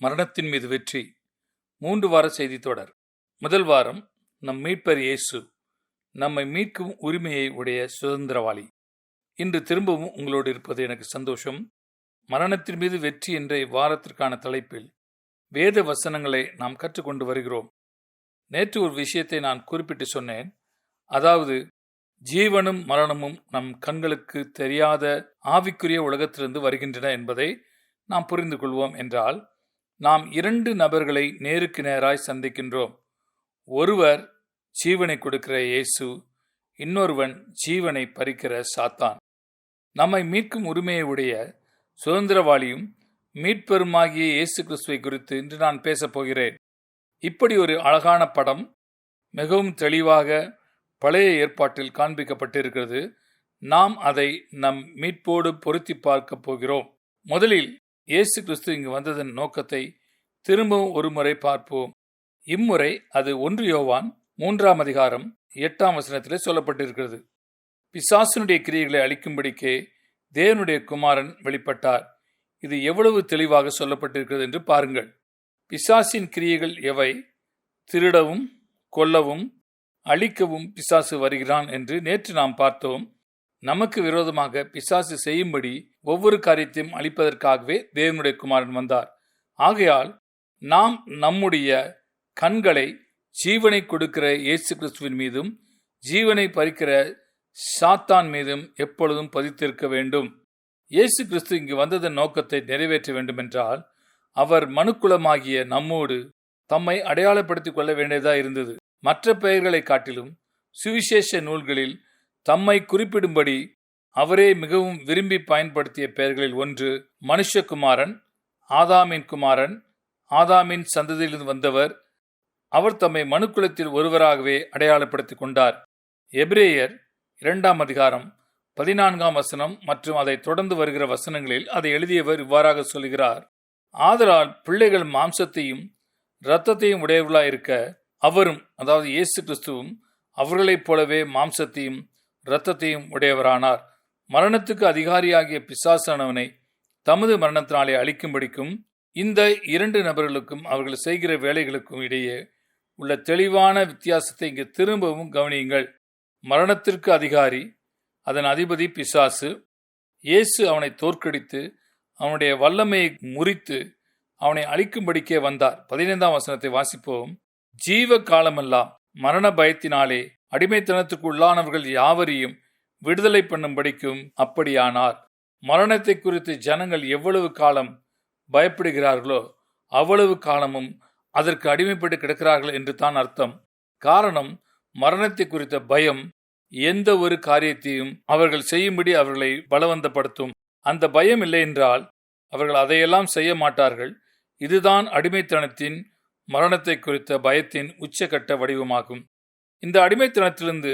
மரணத்தின் மீது வெற்றி. மூன்று வார செய்தி தொடர். முதல் வாரம் நம் மீட்பர் இயேசு நம்மை மீட்கும் உரிமையை உடைய சுதந்திரவாளி. இன்று திரும்பவும் உங்களோடு இருப்பது எனக்கு சந்தோஷம். மரணத்தின் மீது வெற்றி என்ற இவ்வாரத்திற்கான தலைப்பில் வேத வசனங்களை நாம் கற்றுக்கொண்டு வருகிறோம். நேற்று ஒரு விஷயத்தை நான் குறிப்பிட்டு சொன்னேன். அதாவது ஜீவனும் மரணமும் நம் கண்களுக்கு தெரியாத ஆவிக்குரிய உலகத்திலிருந்து வருகின்றன என்பதை நாம் புரிந்து கொள்வோம் என்றால் நாம் இரண்டு நபர்களை நேருக்கு நேராய் சந்திக்கின்றோம். ஒருவர் ஜீவனை கொடுக்கிற இயேசு இன்னொருவன் ஜீவனை பறிக்கிற சாத்தான். நம்மை மீட்கும் உரிமையை உடைய சுதந்திரவாளியும் மீட்பெருமாகிய இயேசு கிறிஸ்துவை குறித்து இன்று நான் பேசப் போகிறேன். இப்படி ஒரு அழகான படம் மிகவும் தெளிவாக பழைய ஏற்பாட்டில் காண்பிக்கப்பட்டிருக்கிறது. நாம் அதை நம் மீட்போடு பொருத்தி பார்க்க போகிறோம். முதலில் இயேசு கிறிஸ்து இங்கு வந்ததன் நோக்கத்தை திரும்பவும் ஒரு முறை பார்ப்போம். இம்முறை அது ஒன்று யோவான் மூன்றாம் அதிகாரம் எட்டாம் வசனத்திலே சொல்லப்பட்டிருக்கிறது. பிசாசனுடைய கிரியைகளை அளிக்கும்படிக்கே தேவனுடைய குமாரன் வெளிப்பட்டார். இது எவ்வளவு தெளிவாக சொல்லப்பட்டிருக்கிறது என்று பாருங்கள். பிசாசின் கிரியைகள் எவை? திருடவும் கொல்லவும் அழிக்கவும் பிசாசு வருகிறான் என்று நேற்று நாம் பார்த்தோம். நமக்கு விரோதமாக பிசாசு செய்யும்படி ஒவ்வொரு காரியத்தையும் அளிப்பதற்காகவே தேவனுடைய குமாரன் வந்தார். ஆகையால் நாம் நம்முடைய கண்களை ஜீவனை கொடுக்கிற இயேசு கிறிஸ்துவின் மீதும் ஜீவனை பறிக்கிற சாத்தான் மீதும் எப்பொழுதும் பதித்திருக்க வேண்டும். இயேசு கிறிஸ்து இங்கு வந்ததன் நோக்கத்தை நிறைவேற்ற வேண்டுமென்றால் அவர் மனுக்குலமாகிய நம்மோடு தம்மை அடையாளப்படுத்திக் கொள்ள வேண்டியதா இருந்தது. மற்ற பெயர்களை காட்டிலும் சுவிசேஷ நூல்களில் தம்மை குறிப்பிடும்படி அவரே மிகவும் விரும்பி பயன்படுத்திய பெயர்களில் ஒன்று மனுஷகுமாரன் ஆதாமின் குமாரன் ஆதாமின் சந்ததியிலிருந்து வந்தவர். அவர் தம்மை மனுக்குலத்தில் ஒருவராகவே அடையாளப்படுத்திக் கொண்டார். எப்ரேயர் இரண்டாம் அதிகாரம் பதினான்காம் வசனம் மற்றும் அதை தொடர்ந்து வருகிற வசனங்களில் அதை எழுதியவர் இவ்வாறாக சொல்கிறார் ஆதலால் பிள்ளைகள் மாம்சத்தையும் இரத்தத்தையும் உடையவர்களாயிருக்க அவரும் அதாவது இயேசு கிறிஸ்துவும் அவர்களைப் போலவே மாம்சத்தையும் இரத்தத்தையும் உடையவரானார். மரணத்துக்கு அதிகாரியாகிய பிசாசானவனை தமது மரணத்தினாலே அழிக்கும்படிக்கும் இந்த இரண்டு நபர்களுக்கும் அவர்கள் செய்கிற வேலைகளுக்கும் இடையே உள்ள தெளிவான வித்தியாசத்தை இங்கு திரும்பவும் கவனியுங்கள். மரணத்திற்கு அதிகாரி அதன் அதிபதி பிசாசு இயேசு அவனை தோற்கடித்து அவனுடைய வல்லமையை முறித்து அவனை அழிக்கும்படிக்கே வந்தார். பதினைந்தாம் வசனத்தை வாசிப்போம். ஜீவ காலமெல்லாம் மரண பயத்தினாலே அடிமைத்தனத்துக்கு உள்ளானவர்கள் யாவரையும் விடுதலை பண்ணும்படிக்கும் அப்படியானார். மரணத்தை குறித்து ஜனங்கள் எவ்வளவு காலம் பயப்படுகிறார்களோ அவ்வளவு காலமும் அதற்கு அடிமைப்பட்டு கிடக்கிறார்கள் என்று தான் அர்த்தம். காரணம் மரணத்தை குறித்த பயம் எந்த ஒரு காரியத்தையும் அவர்கள் செய்யும்படி அவர்களை பலவந்தப்படுத்தும். அந்த பயம் இல்லை என்றால் அவர்கள் அதையெல்லாம் செய்ய மாட்டார்கள். இதுதான் அடிமைத்தனத்தின் மரணத்தை குறித்த பயத்தின் உச்சகட்ட வடிவமாகும். இந்த அடிமைத்தனத்திலிருந்து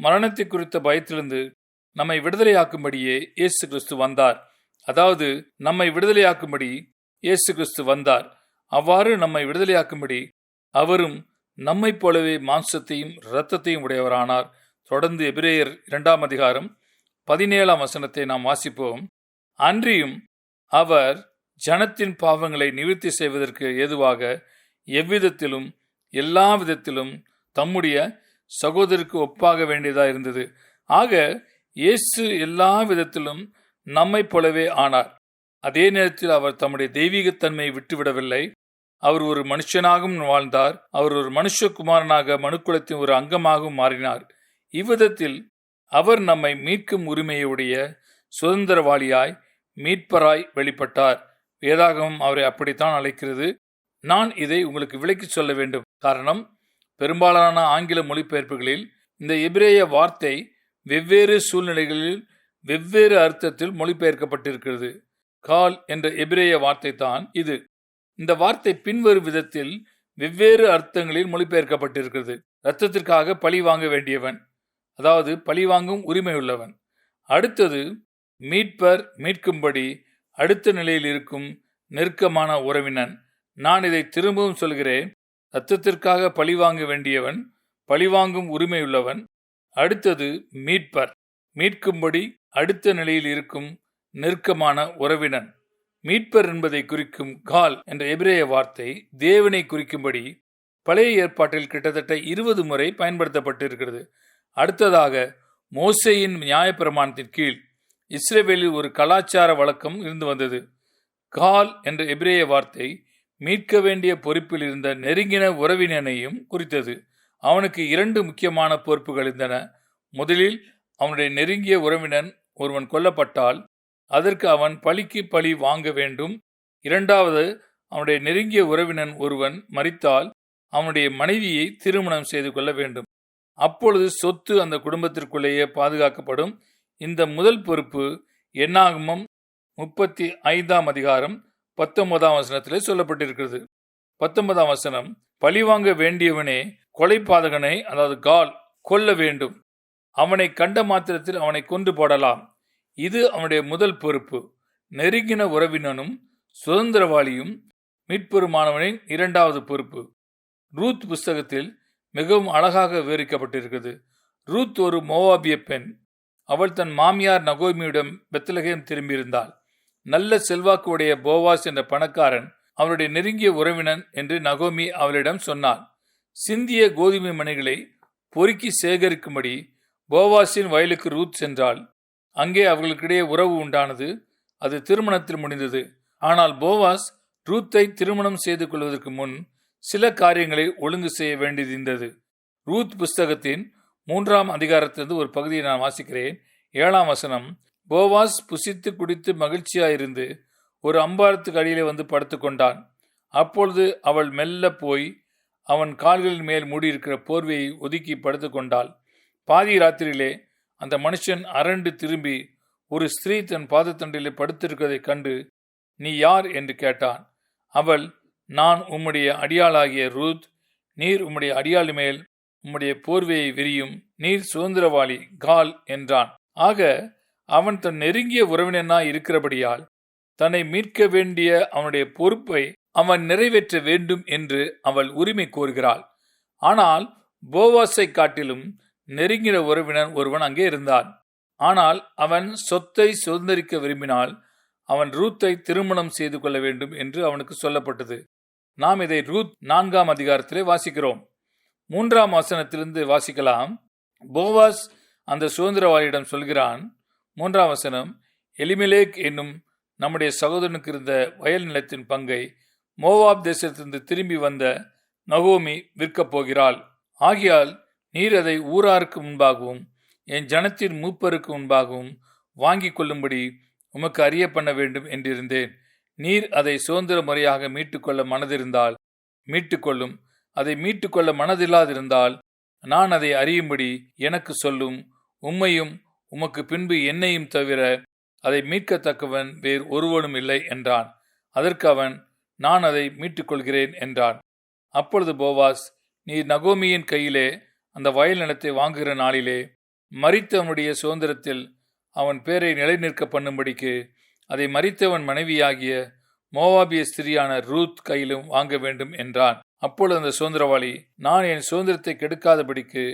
மரணத்தை குறித்த பயத்திலிருந்து நம்மை விடுதலையாக்கும்படியே இயேசு கிறிஸ்து வந்தார். அதாவது நம்மை விடுதலையாக்கும்படி இயேசு கிறிஸ்து வந்தார். அவ்வாறு நம்மை விடுதலையாக்கும்படி அவரும் நம்மைப் போலவே மாம்சத்தையும் இரத்தத்தையும் உடையவரானார். தொடர்ந்து எபிரேயர் இரண்டாம் அதிகாரம் பதினேழாம் வசனத்தை நாம் வாசிப்போம். அன்றியும் அவர் ஜனத்தின் பாவங்களை நிவர்த்தி செய்வதற்கு ஏதுவாக எவ்விதத்திலும் எல்லா விதத்திலும் தம்முடைய சகோதரருக்கு ஒப்பாக வேண்டியதா இருந்தது. ஆக இயேசு எல்லா விதத்திலும் நம்மைப் போலவே ஆனார். அதே நேரத்தில் அவர் தம்முடைய தெய்வீகத்தன்மையை விட்டுவிடவில்லை. அவர் ஒரு மனுஷனாகவும் வாழ்ந்தார். அவர் ஒரு மனுஷகுமாரனாக மனுக்குலத்தின் ஒரு அங்கமாகவும் மாறினார். இவ்விதத்தில் அவர் நம்மை மீட்கும் உரிமையுடைய சுதந்திரவாளியாய் மீட்பராய் வெளிப்பட்டார். வேதாகமம் அவரை அப்படித்தான் அழைக்கிறது. நான் இதை உங்களுக்கு விளக்கி சொல்ல வேண்டும். காரணம் பெரும்பாலான ஆங்கில மொழிபெயர்ப்புகளில் இந்த எபிரேய வார்த்தை வெவ்வேறு சூழ்நிலைகளில் வெவ்வேறு அர்த்தத்தில் மொழிபெயர்க்கப்பட்டிருக்கிறது. கால் என்ற எபிரேய வார்த்தை தான் இது. இந்த வார்த்தை பின்வரும் விதத்தில் வெவ்வேறு அர்த்தங்களில் மொழிபெயர்க்கப்பட்டிருக்கிறது. இரத்தத்திற்காக பழி வாங்க வேண்டியவன் அதாவது பழி வாங்கும் உரிமையுள்ளவன். அடுத்தது மீட்பர் மீட்கும்படி அடுத்த நிலையில் இருக்கும் நெருக்கமான உறவினன். நான் இதை திரும்பவும் சொல்கிறேன். இரத்தத்திற்காக பழிவாங்க வேண்டியவன் பழிவாங்கும் உரிமையுள்ளவன். அடுத்தது மீட்பர். மீட்கும்படி அடுத்த நிலையில் இருக்கும் நெருக்கமான உறவினன் மீட்பர் என்பதை குறிக்கும் கால் என்ற எபிரேய வார்த்தை தேவனை குறிக்கும்படி பழைய ஏற்பாட்டில் கிட்டத்தட்ட இருபது முறை பயன்படுத்தப்பட்டிருக்கிறது. அடுத்ததாக மோசேயின் நியாயப்பிரமாணத்தின் கீழ் இஸ்ரேவேலில் ஒரு கலாச்சார வழக்கம் இருந்து வந்தது. கால் என்ற எபிரேய வார்த்தை மீட்க வேண்டிய பொறுப்பில் இருந்த நெருங்கின உறவினனையும் குறித்தது. அவனுக்கு இரண்டு முக்கியமான பொறுப்புகள் இருந்தன. முதலில் அவனுடைய நெருங்கிய உறவினன் ஒருவன் கொல்லப்பட்டால் அதற்கு அவன் பழிக்கு பழி வாங்க வேண்டும். இரண்டாவது அவனுடைய நெருங்கிய உறவினன் ஒருவன் மறித்தால் அவனுடைய மனைவியை திருமணம் செய்து கொள்ள வேண்டும். அப்பொழுது சொத்து அந்த குடும்பத்திற்குள்ளேயே பாதுகாக்கப்படும். இந்த முதல் பொறுப்பு என்னாகமம்? முப்பத்தி ஐந்தாம் அதிகாரம் பத்தொன்பதாம் வசனத்திலே சொல்லப்பட்டிருக்கிறது. பத்தொன்பதாம் வசனம் பழிவாங்க வேண்டியவனே கொலைபாதகனை அதாவது கால் கொல்ல வேண்டும். அவனை கண்ட மாத்திரத்தில் அவனை கொண்டு போடலாம். இது அவனுடைய முதல் பொறுப்பு. நெருங்கின உறவினனும் சுதந்திரவாளியும் மீட்பெருமானவனின் இரண்டாவது பொறுப்பு. ரூத் புஸ்தகத்தில் மிகவும் அழகாக விவரிக்கப்பட்டிருக்கிறது. ரூத் ஒரு மோவாபிய பெண். அவள் தன் மாமியார் நகோமியிடம் பெத்தலகம் திரும்பியிருந்தாள். நல்ல செல்வாக்கு உடைய போவாஸ் என்ற பணக்காரன் அவனுடைய நெருங்கிய உறவினன் என்று நகோமி அவளிடம் சொன்னான். சிந்திய கோதுமை மணிகளை பொறுக்கி சேகரிக்கும்படி போவாஸின் வயலுக்கு ரூத் சென்றாள். அங்கே அவர்களுக்கிடையே உறவு உண்டானது. அது திருமணத்தில் முடிந்தது. ஆனால் போவாஸ் ரூத்தை திருமணம் செய்து கொள்வதற்கு முன் சில காரியங்களை ஒழுங்கு செய்ய வேண்டியிருந்தது ரூத் புஸ்தகத்தின் மூன்றாம் அதிகாரத்திலிருந்து ஒரு பகுதியை நான் வாசிக்கிறேன். ஏழாம் வசனம் போவாஸ் புசித்து குடித்து மகிழ்ச்சியாயிருந்து ஒரு அம்பாரத்துக்கு அடியிலே வந்து படுத்துக்கொண்டான் அப்பொழுது அவள் மெல்ல போய் அவன் கால்களின் மேல் மூடியிருக்கிற போர்வையை ஒதுக்கி படுத்துக்கொண்டாள் பாதி ராத்திரியிலே அந்த மனுஷன் அரண்டு திரும்பி ஒரு ஸ்திரீ தன் பாதத்தண்டிலே படுத்திருக்கிறதைக் கண்டு நீ யார் என்று கேட்டான். அவள் நான் உம்முடைய அடியாளாகிய ரூத் நீர் உம்முடைய அடியாள் மேல் உம்முடைய போர்வையை விரியும் நீர் சுதந்திரவாளி கால் என்றான். ஆக அவன் தன் நெருங்கிய உறவினனாய் இருக்கிறபடியால் தன்னை மீட்க வேண்டிய அவனுடைய பொறுப்பை அவன் நிறைவேற்ற வேண்டும் என்று அவள் உரிமை கோருகிறாள். ஆனால் போவாஸை காட்டிலும் நெருங்கிற உறவினன் ஒருவன் அங்கே இருந்தான். ஆனால் அவன் சொத்தை சுதந்திரிக்க விரும்பினால் அவன் ரூத்தை திருமணம் செய்து கொள்ள வேண்டும் என்று அவனுக்கு சொல்லப்பட்டது. நாம் இதை ரூத் நான்காம் அதிகாரத்திலே வாசிக்கிறோம். மூன்றாம் வசனத்திலிருந்து வாசிக்கலாம். போவாஸ் அந்த சுதந்திரவாளியிடம் சொல்கிறான் மூன்றாம் வசனம் எலிமிலேக் என்னும் நம்முடைய சகோதரனுக்கு இருந்த வயல் நிலத்தின் பங்கை மோவாப் தேசத்திலிருந்து திரும்பி வந்த நகோமி விற்கப் போகிறாள். ஆகியால் நீர் அதை ஊராருக்கு முன்பாகவும் என் ஜனத்தின் மூப்பருக்கு முன்பாகவும் வாங்கி கொள்ளும்படி உமக்கு அறிய பண்ண வேண்டும் என்றிருந்தேன். நீர் அதை சுதந்திர முறையாக மீட்டுக்கொள்ள மனதிருந்தால் மீட்டுக்கொள்ளும். அதை மீட்டுக்கொள்ள மனதில்லாதிருந்தால் நான் அதை அறியும்படி எனக்கு சொல்லும். உம்மையும் உமக்கு பின்பு என்னையும் தவிர அதை மீட்கத்தக்கவன் வேறு ஒருவனும் இல்லை என்றான். அதற்கு அவன் நான் அதை மீட்டுக்கொள்கிறேன் என்றான். அப்பொழுது போவாஸ் நீர் நகோமியின் கையிலே அந்த வயல் நிலத்தை வாங்குகிற நாளிலே மறித்தவனுடைய சுதந்திரத்தில் அவன் பேரை நிலைநிற்க பண்ணும்படிக்கு அதை மறித்தவன் மனைவியாகிய மோவாபிய ஸ்திரியான ரூத் கையிலும் வாங்க வேண்டும் என்றான். அப்பொழுது அந்த சுதந்திரவாளி நான் என் சுதந்திரத்தை கெடுக்காதபடிக்கு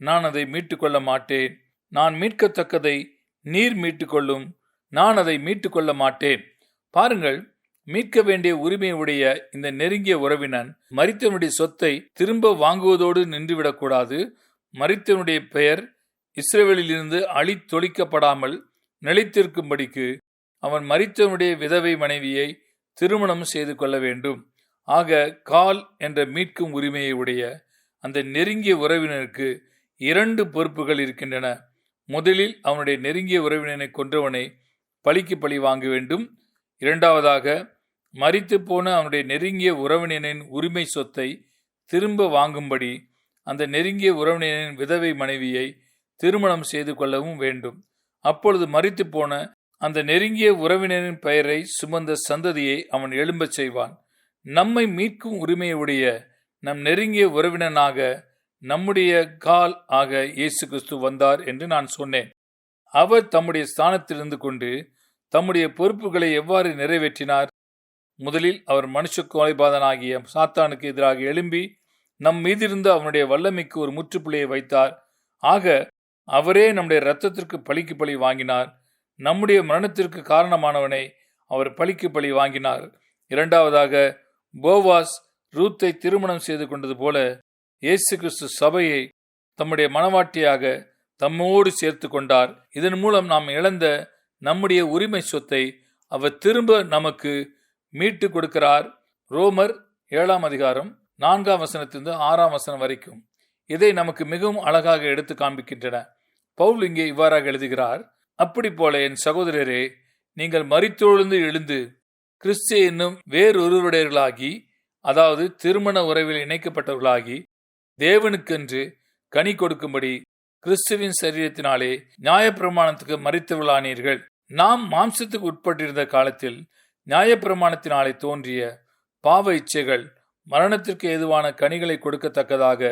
நான் அதை மீட்டுக்கொள்ள மாட்டேன். நான் மீட்கத்தக்கதை நீர் மீட்டுக்கொள்ளும் நான் அதை மீட்டுக்கொள்ள மாட்டேன். பாருங்கள் மீட்க வேண்டிய உரிமையுடைய இந்த நெருங்கிய உறவினன் மரித்தவனுடைய சொத்தை திரும்ப வாங்குவதோடு நின்றுவிடக்கூடாது மரித்தவனுடைய பெயர் இஸ்ரேலிலிருந்து அழித்தொழிக்கப்படாமல் நிலைத்திருக்கும்படிக்கு அவன் மரித்தவனுடைய விதவை மனைவியை திருமணம் செய்து கொள்ள வேண்டும். ஆக கால் என்ற மீட்கும் உரிமையை உடைய அந்த நெருங்கிய உறவினருக்கு இரண்டு பொறுப்புகள் இருக்கின்றன. முதலில் அவனுடைய நெருங்கிய உறவினனை கொன்றவனை பழிக்கு பழி வாங்க வேண்டும். இரண்டாவதாக மறித்து போன அவனுடைய நெருங்கிய உறவினனின் உரிமை சொத்தை திரும்ப வாங்கும்படி அந்த நெருங்கிய உறவினரின் விதவை மனைவியை திருமணம் செய்து கொள்ளவும் வேண்டும். அப்பொழுது மறித்து போன அந்த நெருங்கிய உறவினரின் பெயரை சுமந்த சந்ததியை அவன் எழும்பச் செய்வான். நம்மை மீட்கும் உரிமையுடைய நம் நெருங்கிய உறவினனாக நம்முடைய கால் ஆக இயேசு கிறிஸ்து வந்தார் என்று நான் சொன்னேன். அவர் தம்முடைய ஸ்தானத்திலிருந்து கொண்டு தம்முடைய பொறுப்புகளை எவ்வாறு நிறைவேற்றினார்? முதலில் அவர் மனுஷ கொலைபாதனாகிய சாத்தானுக்கு எதிராக எழும்பி நம் மீதிருந்து அவனுடைய வல்லமைக்கு ஒரு முற்றுப்புள்ளியை வைத்தார். ஆக அவரே நம்முடைய இரத்தத்திற்கு பழிக்கு பழி வாங்கினார். நம்முடைய மரணத்திற்கு காரணமானவனை அவர் பழிக்கு பழி வாங்கினார். இரண்டாவதாக போவாஸ் ரூத்தை திருமணம் செய்து கொண்டது போல இயேசு கிறிஸ்து சபையை தம்முடைய மனவாட்டியாக தம்மோடு சேர்த்து கொண்டார். இதன் மூலம் நாம் இழந்த நம்முடைய உரிமை சொத்தை அவர் திரும்ப நமக்கு மீட்டு கொடுக்கிறார். ரோமர் ஏழாம் அதிகாரம் நான்காம் வசனத்திலிருந்து ஆறாம் வசனம் வரைக்கும். இதை நமக்கு மிகவும் அழகாக எடுத்து காண்பிக்கின்றன. பவுல் இங்கே இவ்வாறாக எழுதுகிறார் அப்படி போல என் சகோதரரே நீங்கள் மறித்தொழுந்து எழுந்து கிறிஸ்து என்னும் வேறொருவருடையர்களாகி அதாவது திருமண உறவில் இணைக்கப்பட்டவர்களாகி தேவனுக்கென்று கனி கொடுக்கும்படி கிறிஸ்துவின் சரீரத்தினாலே நியாயப்பிரமாணத்துக்கு மறித்தவர்களானீர்கள். நாம் மாம்சத்துக்கு உட்பட்டிருந்த காலத்தில் நியாயப்பிரமாணத்தினாலே தோன்றிய பாவ இச்சைகள் மரணத்திற்கு ஏதுவான கனிகளை கொடுக்கத்தக்கதாக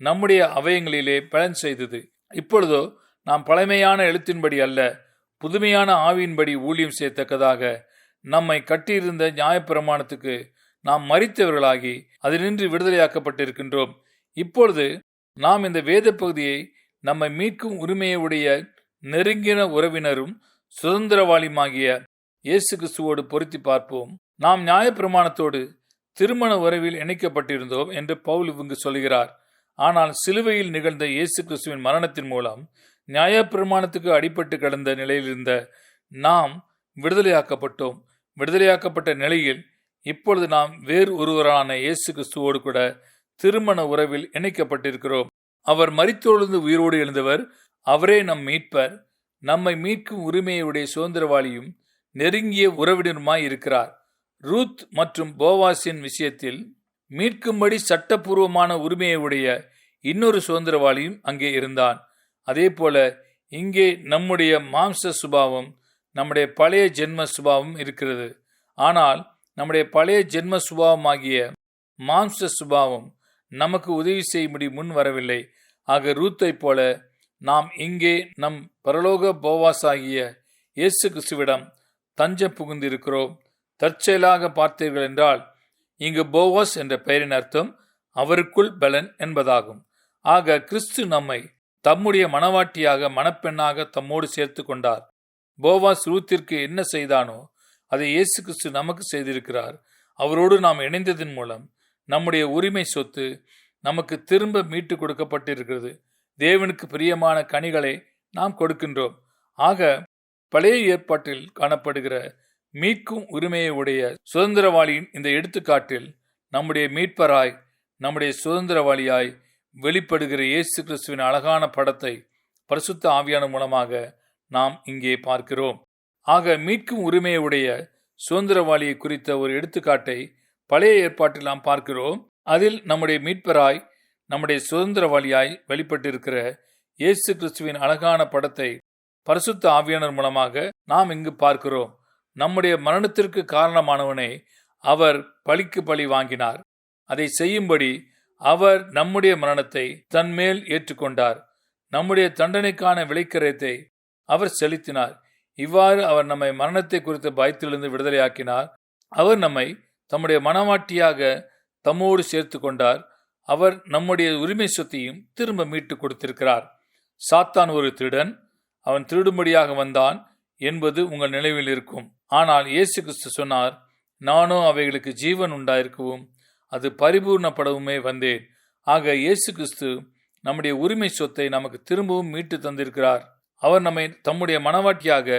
நம்முடைய அவயங்களிலே பலன் செய்தது. இப்பொழுதோ நாம் பழமையான எழுத்தின்படி அல்ல புதுமையான ஆவியின்படி ஊழியம் செய்யத்தக்கதாக நம்மை கட்டியிருந்த நியாயப்பிரமாணத்துக்கு நாம் மறித்தவர்களாகி அதினின்று விடுதலையாக்கப்பட்டிருக்கின்றோம். இப்பொழுது நாம் இந்த வேத பகுதியை நம்மை மீட்கும் உரிமையை உடைய நெருங்கின உறவினரும் சுதந்திரவாளியுமாகிய இயேசு கிறிஸ்துவோடு பொருத்தி பார்ப்போம். நாம் நியாயப்பிரமாணத்தோடு திருமண உறவில் இணைக்கப்பட்டிருந்தோம் என்று பவுல் இங்கு சொல்கிறார் ஆனால் சிலுவையில் நிகழ்ந்த இயேசு கிறிஸ்துவின் மரணத்தின் மூலம் நியாயப்பிரமாணத்துக்கு அடிபட்டு கிடந்த நிலையிலிருந்த நாம் விடுதலையாக்கப்பட்டோம். விடுதலையாக்கப்பட்ட நிலையில் இப்பொழுது நாம் வேறு ஒருவரான இயேசு கிறிஸ்துவோடு கூட திருமண உறவில் இணைக்கப்பட்டிருக்கிறோம். அவர் மறித்தொழுந்து உயிரோடு எழுந்தவர் அவரே நம் மீட்பர். நம்மை மீட்கும் உரிமையுடைய சுதந்திரவாளியும் நெருங்கிய உறவினருமாய் இருக்கிறார். ரூத் மற்றும் போவாஸின் விஷயத்தில் மீட்கும்படி சட்டப்பூர்வமான உரிமையை உடைய இன்னொரு சுதந்திரவாளியும் அங்கே இருந்தான். அதே போல இங்கே நம்முடைய மாம்ச சுபாவம் நம்முடைய பழைய ஜென்ம சுபாவம் இருக்கிறது. ஆனால் நம்முடைய பழைய ஜென்ம சுபாவமாகிய மாம்ச சுபாவம் நமக்கு உதவி செய்யும்படி முன் வரவில்லை. ஆக ரூத்தை போல நாம் இங்கே நம் பரலோக போவாஸ் ஆகிய இயேசு கிறிஸ்துவிடம் தஞ்சம் புகுந்திருக்கிறோம். தற்செயலாக பார்த்தீர்கள் என்றால் இங்கு போவாஸ் என்ற பெயரின் அர்த்தம் அவருக்குள் பலன் என்பதாகும். ஆக கிறிஸ்து நம்மை தம்முடைய மனவாட்டியாக மணப்பெண்ணாக தம்மோடு சேர்த்து கொண்டார். போவாஸ் ரூத்திற்கு என்ன செய்தானோ அதை இயேசு கிறிஸ்து நமக்கு செய்திருக்கிறார். அவரோடு நாம் இணைந்ததன் மூலம் நம்முடைய உரிமை சொத்து நமக்கு திரும்ப மீட்டு கொடுக்கப்பட்டிருக்கிறது. தேவனுக்கு பிரியமான கனிகளை நாம் கொடுக்கின்றோம். ஆக பழைய ஏற்பாட்டில் காணப்படுகிற மீட்கும் உரிமையை உடைய சுதந்திரவாளியின் இந்த எடுத்துக்காட்டில் நம்முடைய மீட்பராய் நம்முடைய சுதந்திரவாளியாய் வெளிப்படுகிற இயேசு கிறிஸ்துவின் அழகான படத்தை பரிசுத்த ஆவியான மூலமாக நாம் இங்கே பார்க்கிறோம். ஆக மீட்கும் உரிமையை உடைய சுதந்திரவாளியை குறித்த ஒரு எடுத்துக்காட்டை பழைய ஏற்பாட்டில் நாம் பார்க்கிறோம். அதில் நம்முடைய மீட்பராய் நம்முடைய சுதந்திரவாளியாய் வெளிப்பட்டிருக்கிற இயேசு கிறிஸ்துவின் அழகான படத்தை பரிசுத்த ஆவியானர் மூலமாக நாம் இங்கு பார்க்கிறோம். நம்முடைய மரணத்திற்கு காரணமானவனை அவர் பழிக்கு பழி வாங்கினார். அதை செய்யும்படி அவர் நம்முடைய மரணத்தை தன்மேல் ஏற்றுக்கொண்டார். நம்முடைய தண்டனைக்கான விளைக்கரத்தை அவர் செலுத்தினார். இவ்வாறு அவர் நம்மை மரணத்தை குறித்த பயத்திலிருந்து விடுதலையாக்கினார். அவர் நம்மை தம்முடைய மனவாட்டியாக தம்மோடு சேர்த்து கொண்டார் அவர் நம்முடைய உரிமை சொத்தையும் திரும்ப மீட்டு கொடுத்திருக்கிறார். சாத்தான் ஒரு திருடன். அவன் திருடும்படியாக வந்தான் என்பது உங்கள் நினைவில் இருக்கும். ஆனால் இயேசு கிறிஸ்து சொன்னார் நானும் அவைகளுக்கு ஜீவன் உண்டாயிருக்கவும் அது பரிபூர்ணப்படவுமே வந்தேன். ஆக இயேசு கிறிஸ்து நம்முடைய உரிமை சொத்தை நமக்கு திரும்பவும் மீட்டு தந்திருக்கிறார். அவர் நம்மை தம்முடைய மனவாட்டியாக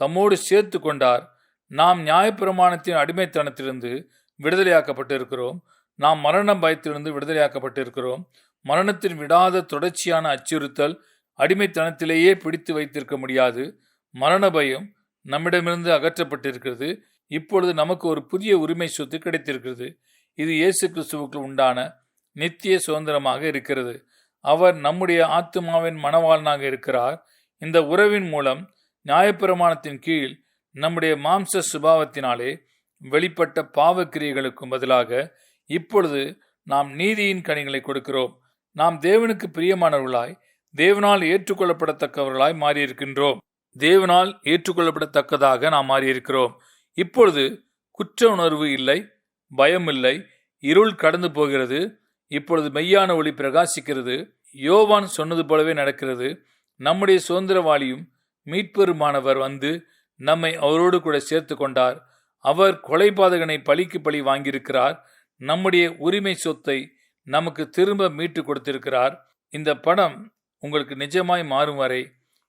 தம்மோடு சேர்த்து கொண்டார் நாம் நியாயப்பிரமாணத்தின் அடிமைத்தனத்திலிருந்து விடுதலையாக்கப்பட்டிருக்கிறோம். நாம் மரண பயத்திலிருந்து விடுதலையாக்கப்பட்டிருக்கிறோம். மரணத்தின் விடாத தொடர்ச்சியான அச்சுறுத்தல் அடிமைத்தனத்திலேயே பிடித்து வைத்திருக்க முடியாது. மரண பயம் நம்மிடமிருந்து அகற்றப்பட்டிருக்கிறது. இப்பொழுது நமக்கு ஒரு புதிய உரிமை சொத்து கிடைத்திருக்கிறது. இது இயேசு கிறிஸ்துவுக்கு உண்டான நித்திய சுதந்திரமாக இருக்கிறது. அவர் நம்முடைய ஆத்மாவின் மனவாளனாக இருக்கிறார். இந்த உறவின் மூலம் நியாயப்பிரமாணத்தின் கீழ் நம்முடைய மாம்ச சுபாவத்தினாலே வெளிப்பட்ட பாவக்கிரியைகளுக்கும் பதிலாக இப்பொழுது நாம் நீதியின் கனிகளை கொடுக்கிறோம். நாம் தேவனுக்கு பிரியமானவர்களாய் தேவனால் ஏற்றுக்கொள்ளப்படத்தக்கவர்களாய் மாறியிருக்கின்றோம். தேவனால் ஏற்றுக்கொள்ளப்படத்தக்கதாக நாம் மாறியிருக்கிறோம். இப்பொழுது குற்ற உணர்வு இல்லை பயம் இல்லை இருள் கடந்து போகிறது. இப்பொழுது மெய்யான ஒளி பிரகாசிக்கிறது. யோவான் சொன்னது போலவே நடக்கிறது. நம்முடைய சுதந்திரவாளியும் மீட்பெருமானவர் வந்து நம்மை அவரோடு கூட சேர்த்து கொண்டார். அவர் கொலைபாதகனை பழிக்கு பழி வாங்கியிருக்கிறார். நம்முடைய உரிமை சொத்தை நமக்கு திரும்ப மீட்டு கொடுத்திருக்கிறார். இந்த படம் உங்களுக்கு நிஜமாய் மாறும் வரை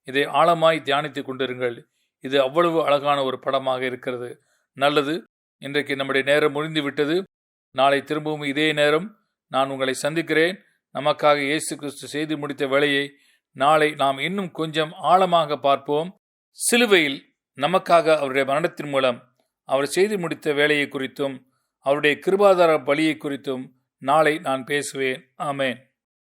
இதை ஆழமாய் தியானித்துக் கொண்டிருங்கள். இது அவ்வளவு அழகான ஒரு படமாக இருக்கிறது. நல்லது. இன்றைக்கு நம்முடைய நேரம் முடிந்து விட்டது. நாளை திரும்பவும் இதே நேரம் நான் உங்களை சந்திக்கிறேன். நமக்காக இயேசு கிறிஸ்து செய்து முடித்த வேலையை நாளை நாம் இன்னும் கொஞ்சம் ஆழமாக பார்ப்போம். சிலுவையில் நமக்காக அவருடைய மரணத்தின் மூலம் அவர் செய்து முடித்த வேலையை குறித்தும் அவருடைய கிருபாதார பலியை குறித்தும் நாளை நான் பேசுவேன். ஆமேன்.